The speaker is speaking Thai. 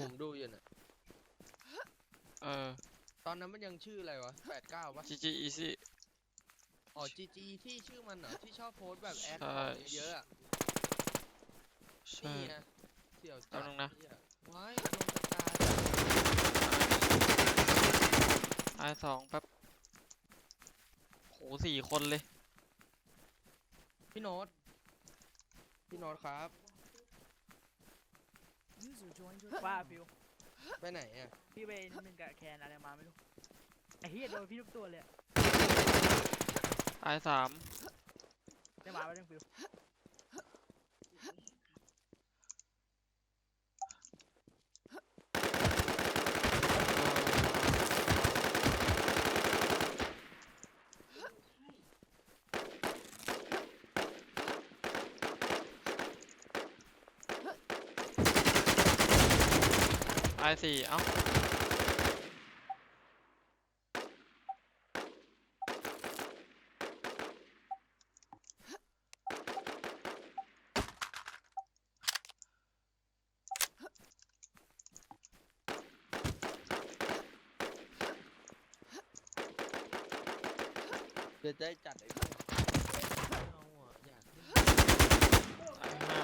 ผมดูอยู่น่ะ เออตอนนั้นมันยังชื่ออะไรวะแปดเก้าปะ GG easy อ๋อ GG ที่ชื่อมันเหรอที่ชอบโพสต์แบบแอดใช่ของเยอะๆอะใช่ นี่ไงเสี่ยวแป๊จับดนึงนะ เหี้ยว้ายโดนกระจายไอสองแป๊บโหสี่คนเลย พี่โน้ตพี่โน้ตครับ User joined your ว่า channel. ฟิวไปไหนอะพี่ไปนิดนึงกับแคนอะไรมาไม่รู้ไอ้เฮียโดนพี่ทุกตัวเลยอะไอสามได้มาไปเรื่องฟิว ไอสี่เอ้าเดี๋ยวจะได้จัดไอ้พวกเอาอะอยากเล่นไอห้า